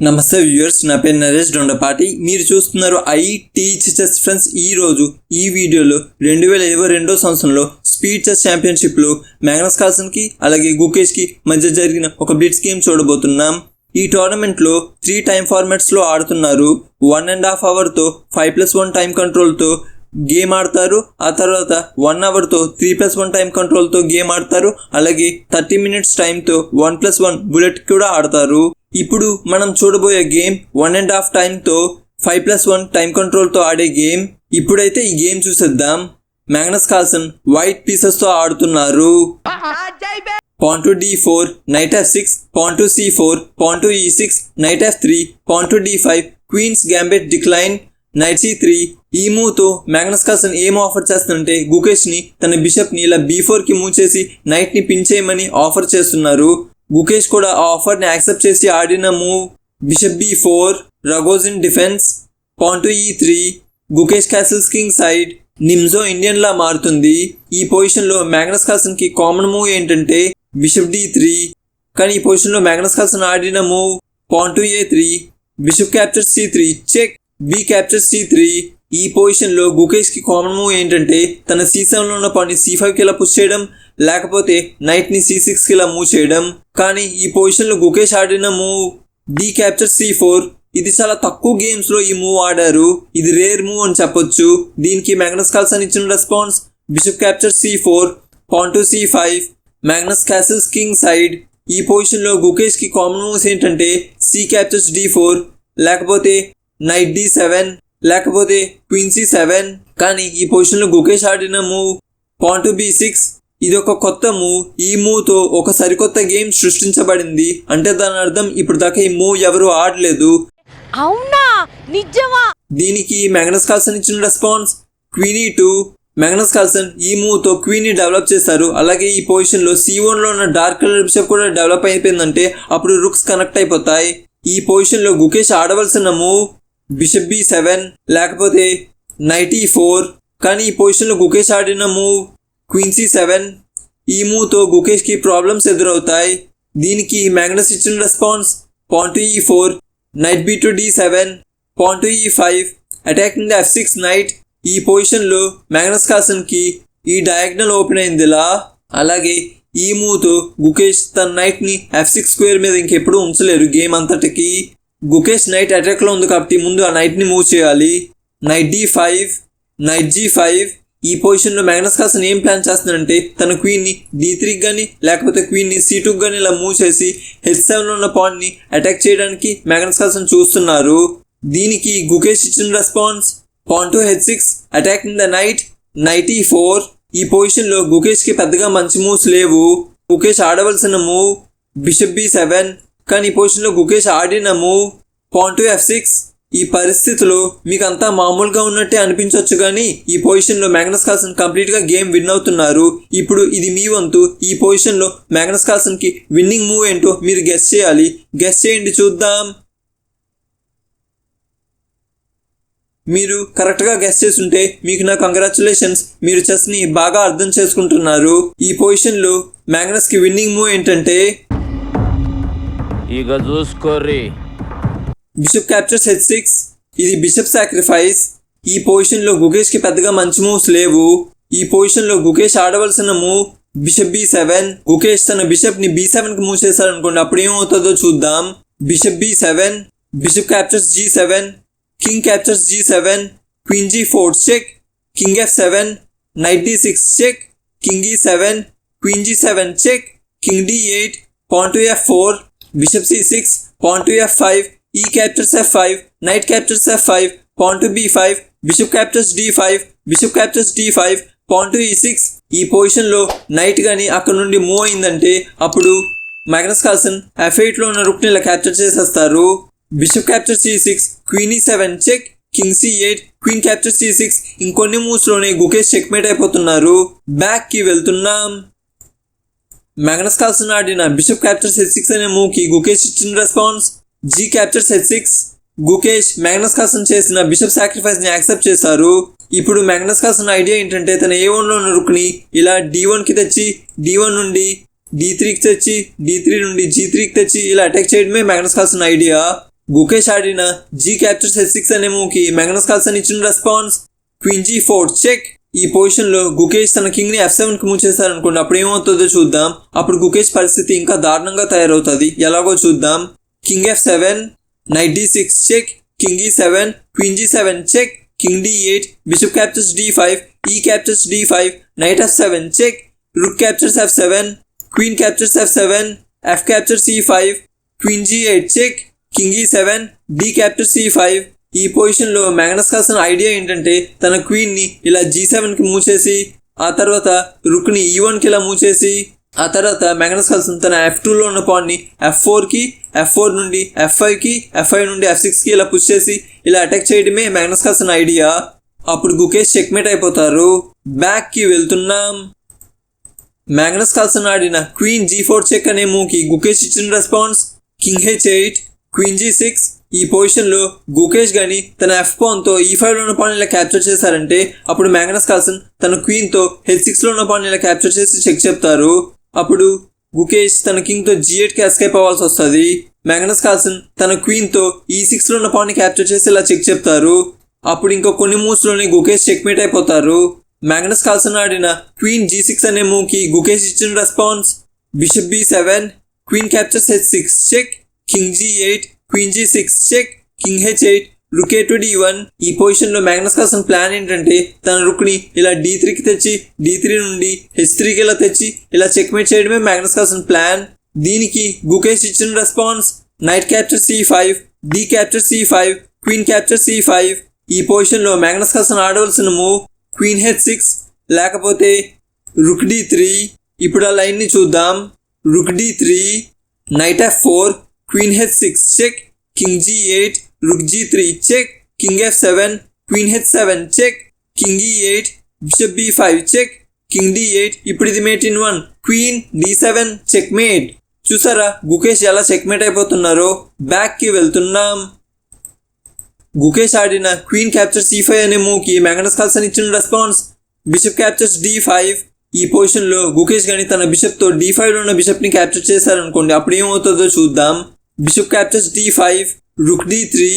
నమస్తే వ్యూయర్స్ నా పేరు నరేష్ దొండపాటి మీరు చూస్తున్నారు ఐ చెస్ ఫ్రెండ్స్. ఈ రోజు ఈ వీడియోలో రెండు వేల ఇరవై రెండో సంవత్సరంలో స్పీడ్ చెస్ ఛాంపియన్షిప్లో మ్యాగ్నస్ కార్సన్కి అలాగే గుకేష్కి మధ్య జరిగిన ఒక బ్లిట్స్ గేమ్ చూడబోతున్నాం. ఈ టోర్నమెంట్లో త్రీ టైం ఫార్మాట్స్లో ఆడుతున్నారు. వన్ అండ్ హాఫ్ అవర్తో ఫైవ్ ప్లస్ వన్ టైం కంట్రోల్తో గేమ్ ఆడతారు. ఆ తర్వాత వన్ అవర్తో త్రీ ప్లస్ వన్ టైం కంట్రోల్తో గేమ్ ఆడతారు. అలాగే థర్టీ మినిట్స్ టైంతో వన్ ప్లస్ వన్ బుల్లెట్ కూడా ఆడతారు. ఇప్పుడు మనం చూడబోయే గేమ్ వన్ అండ్ హాఫ్ టైంతో ఫైవ్ ప్లస్ వన్ టైం కంట్రోల్తో ఆడే గేమ్. ఇప్పుడైతే ఈ గేమ్ చూసేద్దాం. మ్యాగ్నస్ కాల్సన్ వైట్ పీసెస్తో ఆడుతున్నారు. Pawn to D four knight F six pawn to C four pawn to E six knight F three pawn to D five queen's gambit declined knight C three. ఈ మూవ్తో Magnus Carlsen ఏం offer చేస్తుందంటే గుకేష్ని తన బిషప్ని ఇలా be ఫోర్కి move చేసి నైట్ని pin చేయమని ఆఫర్ చేస్తున్నారు. గుకేష్ కూడా ఆఫర్ని ఆఫర్ని యాక్సెప్ట్ చేసి ఆడిన move bishop B four Ragozin defence pawn to E three Gukesh castles king side Nimzo Indian లా మారుతుంది. ఈ పొజిషన్లో మ్యాగ్నస్ కాసన్కి కి కామన్ మూవ్ ఏంటంటే బిషప్ డి త్రీ. కానీ ఈ పొజిషన్లో మ్యాగ్నస్ కాసన్ ఆడిన move pawn to A three bishop capture C three check B capture C three. ఈ పొజిషన్లో గుకేష్కి కామన్ మూవ్ ఏంటంటే తన సి లో ఉన్న పాయింట్ సి ఫైవ్కి ఇలా పుష్ చేయడం లేకపోతే నైట్ని సి సిక్స్కి ఇలా మూవ్ చేయడం. కానీ ఈ పొజిషన్లో గుకేష్ ఆడిన move D capture C four ఇది చాలా తక్కువ గేమ్స్లో ఈ మూవ్ ఆడారు. ఇది రేర్ మూవ్ అని చెప్పొచ్చు. దీనికి మ్యాగ్నస్ కాల్సన్ ఇచ్చిన response bishop capture C four pawn C five Magnus castles king side ఈ పొజిషన్లో గుకేష్కి కామన్ మూవ్స్ ఏంటంటే సి క్యాప్చర్స్ డి ఫోర్ లేకపోతే నైట్ డి సెవెన్ లేకపోతే క్వీన్ సి సెవెన్ కానీ ఈ పొజిషన్లో గుకేష్ ఆడిన మూవ్ పాన్ బి సిక్స్ ఇది ఒక కొత్త మూవ్ ఈ మూవ్తో ఒక సరికొత్త గేమ్ సృష్టించబడింది. అంటే దాని అర్థం ఇప్పుడు దాకా ఈ మూవ్ ఎవరు ఆడలేదు. అవునా? నిజమా? దీనికి మ్యాగ్నస్ కార్సన్ ఇచ్చిన response. Queen E two. Magnus Carlsen ఈ మూవ్తో క్వీన్ డెవలప్ చేశారు. అలాగే ఈ పొజిషన్లో సి లో ఉన్న డార్క్ కలర్ బిషప్ కూడా డెవలప్ అయిపోయిందంటే అప్పుడు రుక్స్ కనెక్ట్ అయిపోతాయి. ఈ పొజిషన్లో గుకేష్ ఆడవలసిన మూవ్ బిషప్ బి సెవెన్ లేకపోతే నైటీ ఫోర్. కానీ ఈ పొజిషన్లో గుకేష్ ఆడిన మూవ్ క్వీన్సీ సెవెన్. ఈ గుకేష్కి ప్రాబ్లమ్స్ ఎదురవుతాయి. దీనికి మ్యాగ్నస్ ఇచ్చిన response pawn E four knight B to D seven pawn E five. Attacking the F six knight ఈ పొజిషన్లో మ్యాగ్నస్ కాసన్కి ఈ డయాగ్నల్ ఓపెన్ అయిందిలా. అలాగే ఈ మూవ్తో గుకేష్ తన నైట్ని ఎఫ్ సిక్స్ స్క్వేర్ మీద ఇంకెప్పుడు ఉంచలేరు గేమ్ అంతటికి. గుకేష్ నైట్ అటాక్లో ఉంది కాబట్టి ముందు ఆ నైట్ని మూవ్ చేయాలి. Knight D five knight G five ఈ పొజిషన్లో మ్యాగ్నస్ కాసన్ ఏం ప్లాన్ చేస్తున్నాడంటే తన క్వీన్ని డి త్రీకి కానీ లేకపోతే క్వీన్ని సి టూకి కానీ ఇలా మూవ్ చేసి హెచ్ సెవెన్ ఉన్న పాయింట్ని అటాక్ చేయడానికి మ్యాగ్నస్ కాసన్ చూస్తున్నారు. దీనికి గుకేష్ ఇచ్చిన response pawn to H six attack in the knight knight E four ఈ పొజిషన్లో గుకేష్కి పెద్దగా మంచి మూవ్స్ లేవు. గుకేష్ ఆడవలసిన మూవ్ బిషప్ బి సెవెన్ కానీ ఈ పొజిషన్లో గుకేష్ ఆడిన move pawn to F six ఈ పరిస్థితిలో మీకు అంతా మామూలుగా ఉన్నట్టే అనిపించవచ్చు కానీ ఈ పొజిషన్లో మ్యాగ్నస్ కాల్సన్ కంప్లీట్గా గేమ్ విన్ అవుతున్నారు. ఇప్పుడు ఇది మీ వంతు. ఈ పొజిషన్లో మ్యాగ్నస్ కాల్సన్కి విన్నింగ్ మూవ్ ఏంటో మీరు గెస్ చేయాలి. గెస్ చేయండి చూద్దాం. మీరు కరెక్ట్గా గెస్ చేస్తుంటే మీకు నా కంగ్రాచులేషన్స్ మీరు చెస్ని బాగా అర్థం చేసుకుంటున్నారు. ఈ పొజిషన్లో మ్యాగ్నస్కి విన్నింగ్ మూవ్ ఏంటంటే ఇక చూసుకోర్రీ. బిషప్ క్యాప్చర్స్ హెచ్ సిక్స్ ఇది బిషప్ సాక్రిఫైస్ ఈ పొజిషన్లో గుకేష్కి పెద్దగా మంచి మూవ్స్ లేవు. ఈ పొజిషన్లో Gukesh ఆడవలసిన move bishop B seven Gukesh తన బిషప్ని బి సెవెన్కి మూవ్ చేశారనుకోండి అప్పుడు ఏమవుతుందో చూద్దాం. Bishop B seven bishop captures G seven king captures G seven queen G fourth check king F seven knight D six check king E seven queen G seven check king D eight pawn to F four bishop C six pawn to F five E captures F five knight captures F five pawn to B five bishop captures D five bishop captures D five E six ఈ పొజిషన్లో night కానీ అక్కడ నుండి move అయిందంటే అప్పుడు Magnus Carson F ఎయిట్లో ఉన్న రుక్ని ఇలా క్యాప్చర్ చేసేస్తారు. Bishop capture C six queen E seven check king C eight queen capture C six ఇంకొన్ని మూవ్స్లోనే గుకేష్ చెక్మేట్ అయిపోతున్నారు. బ్యాక్కి వెళ్తున్నాం. మ్యాగ్నస్ కాల్సన్ ఆడిన బిషప్ క్యాప్చర్స్ సి సిక్స్ అనే మూవ్కి గుకేష్ ఇచ్చిన response G captures H six Gukesh Magnus Carlsen చేసిన బిషప్ సాక్రిఫైస్ని యాక్సెప్ట్ చేశారు. ఇప్పుడు మ్యాగ్నస్ కాసన్ ఐడియా ఏంటంటే తన ఏ వన్లో ఉన్న రుక్ని ఇలా డి వన్కి తెచ్చి డి వన్ నుండి డి త్రీకి తెచ్చి డి త్రీ నుండి జీ త్రీకి తెచ్చి ఇలా అటాక్ చేయడమే మ్యాగ్నస్ కార్సన్ ఐడియా గుకేష్ ఆడిన జీ క్యాప్చర్స్ హెచ్ సిక్స్ అనే మూవ్కి మ్యాగ్నస్ కార్ల్సన్ ఇచ్చిన response queen G four check ఈ పొజిషన్లో గుకేష్ తన కింగ్ని ఎఫ్ సెవెన్కి మూవ్ చేశారనుకోండి అప్పుడు ఏమవుతుందో చూద్దాం. అప్పుడు గుకేష్ పరిస్థితి ఇంకా దారుణంగా తయారవుతుంది. ఎలాగో చూద్దాం. King F seven knight D six check king E seven queen G seven check king D eight bishop captures D five E captures D five knight F seven check rook captures F seven queen captures F seven F captures E five queen G eight check king E seven D capture C five ఈ పొజిషన్లో Magnus కాల్సిన idea ఏంటంటే తన క్వీన్ని ఇలా G సెవెన్కి move చేసి ఆ తర్వాత రుక్ని ఈ వన్కి ఇలా మూవ్ చేసి ఆ తర్వాత మ్యాగ్నస్ కాల్సన్ తన ఎఫ్ టూలో ఉన్న పాయింట్ని ఎఫ్ ఫోర్కి ఎఫ్ ఫోర్ నుండి ఎఫ్ ఫైవ్కి ఎఫ్ ఫైవ్ నుండి ఎఫ్ సిక్స్కి ఇలా పుష్ చేసి ఇలా అటాక్ చేయడమే మ్యాగ్నస్ కాల్సన్ ఐడియా అప్పుడు గుకేష్ చెక్మేట్ అయిపోతారు. బ్యాక్కి వెళ్తున్నాం. మ్యాగ్నస్ కాల్సన్ ఆడిన క్వీన్ జీ ఫోర్ చెక్ అనే మూవ్కి గుకేష్ ఇచ్చిన response king H eight queen G six ఈ పొజిషన్లో గుకేష్ గాని తన ఎఫ్ పాన్తో ఈ ఫైవ్లో ఉన్న పాన్ ఇలా క్యాప్చర్ చేశారంటే అప్పుడు మ్యాగ్నస్ కాల్సన్ తన క్వీన్తో హెచ్ సిక్స్లో ఉన్న పాన్ ఇలా క్యాప్చర్ చేసి చెక్ చెప్తారు. అప్పుడు గుకేష్ తన కింగ్తో జిఎట్కి ఎస్కేప్ అవ్వాల్సి వస్తుంది. మ్యాగ్నస్ కాల్సన్ తన క్వీన్తో ఈ సిక్స్లో ఉన్న పాన్ని క్యాప్చర్ చేసి ఇలా చెక్ చెప్తారు. అప్పుడు ఇంకా కొన్ని మూవ్స్లోనే గుకేష్ చెక్మేట్ అయిపోతారు. మ్యాగ్నస్ కాల్సన్ ఆడిన క్వీన్ జీ సిక్స్ అనే మూవ్కి గుకేష్ ఇచ్చిన response bishop B seven queen captures H six check king G eight queen G six check king H eight rook A to D one ఈ పొజిషన్లో మ్యాగ్నస్ కాసన్ ప్లాన్ ఏంటంటే తన రుక్ని ఇలా D త్రీకి తెచ్చి డి త్రీ నుండి హెచ్ త్రీకి ఇలా తెచ్చి ఇలా చెక్మేట్ చేయడమే మ్యాగ్నస్ కాసన్ ప్లాన్ దీనికి గుకేష్ ఇచ్చిన response knight capture C five D capture C five queen capture C five ఈ పొజిషన్లో మ్యాగ్నస్ కాసన్ ఆడవలసిన మూవ్ క్వీన్ హెచ్ సిక్స్ లేకపోతే రుక్ డి త్రీ ఇప్పుడు ఆ లైన్ని చూద్దాం. Rook D three knight F four queen H six check king G eight rook G three check king F seven queen H seven check king E eight bishop B five check king D eight ఇప్పుడు ఇది mate in one queen D seven check mate చూసారా? గుకేష్ ఎలా checkmate అయిపోతున్నారో? బ్యాక్కి వెళ్తున్నాం. గుకేష్ ఆడిన queen capture C five అనే మూవ్కి Magnus Carlsen ఇచ్చిన response bishop captures D five ఈ పొజిషన్లో గుకేష్ గాని తన బిషప్తో డి ఫైవ్లో ఉన్న బిషప్ని క్యాప్చర్ చేశారనుకోండి అప్పుడు ఏమవుతుందో చూద్దాం. Bishop captures D five rook D three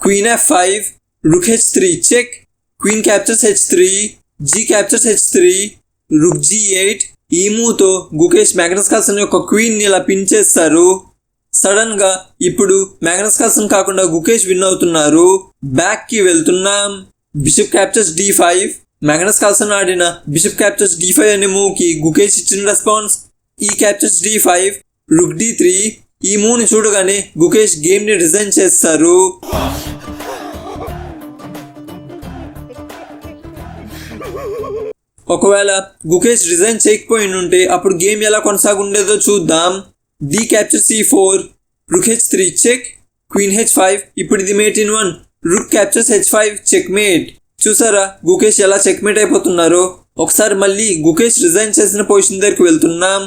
queen rook five check, queen three check queen captures H three G captures H three eight ఈ మూవ్తో గుకేష్ మ్యాగ్నస్ కాల్సన్ యొక్క క్వీన్ని ఇలా పిన్ చేస్తారు. సడన్గా ఇప్పుడు మ్యాగ్నస్ కాల్సన్ కాకుండా గుకేష్ విన్ అవుతున్నారు. బ్యాక్కి వెళ్తున్నాం. Bishop captures D five Magnus Carlsen ఆడిన బిషప్ క్యాప్చర్స్ డి ఫైవ్ అనే మూవ్కి గుకేష్ ఇచ్చిన response E captures D five rook D three ఈ మూని చూడగానే గుకేష్ గేమ్ని రిజైన్ చేస్తారు. ఒకవేళ గుకేష్ రిజైన్ చేయకపోయి ఉంటే అప్పుడు గేమ్ ఎలా కొనసాగుండేదో చూద్దాం. D capture C four rook H three check queen H five ఇప్పుడు ఇది mate in one rook captures H five check mate. చూసారా గుకేష్ ఎలా చెక్ మేట్ అయిపోతున్నారో? ఒకసారి మళ్ళీ గుకేష్ రిజైన్ చేసిన పొజిషన్ దగ్గరికి వెళ్తున్నాం.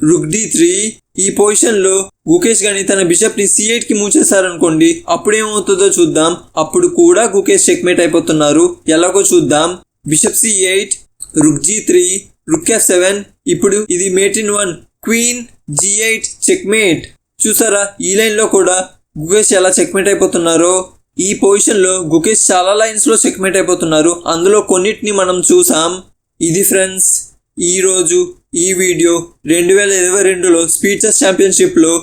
రుక్ డి త్రీ ఈ పొజిషన్లో గుకేష్ గాని తన బిషప్ని సిఎట్కి మూవ్ అప్పుడు ఏమవుతుందో చూద్దాం. అప్పుడు కూడా గుకేష్ చెక్మేట్ అయిపోతున్నారు. ఎలాగో చూద్దాం. Bishop C eight rook G three rook F seven ఇప్పుడు ఇది mate in one queen G eight checkmate చూసారా? ఈ లైన్లో కూడా గుకేష్ ఎలా చెక్మేట్ అయిపోతున్నారో? ఈ పొజిషన్లో గుకేష్ చాలా లైన్స్లో చెక్మేట్ అయిపోతున్నారు. అందులో కొన్నిటిని మనం చూసాం. ఇది ఫ్రెండ్స్ ఈరోజు ఈ వీడియో రెండు వేల ఇరవై రెండులో స్పీడ్ ఛాంపియన్షిప్లో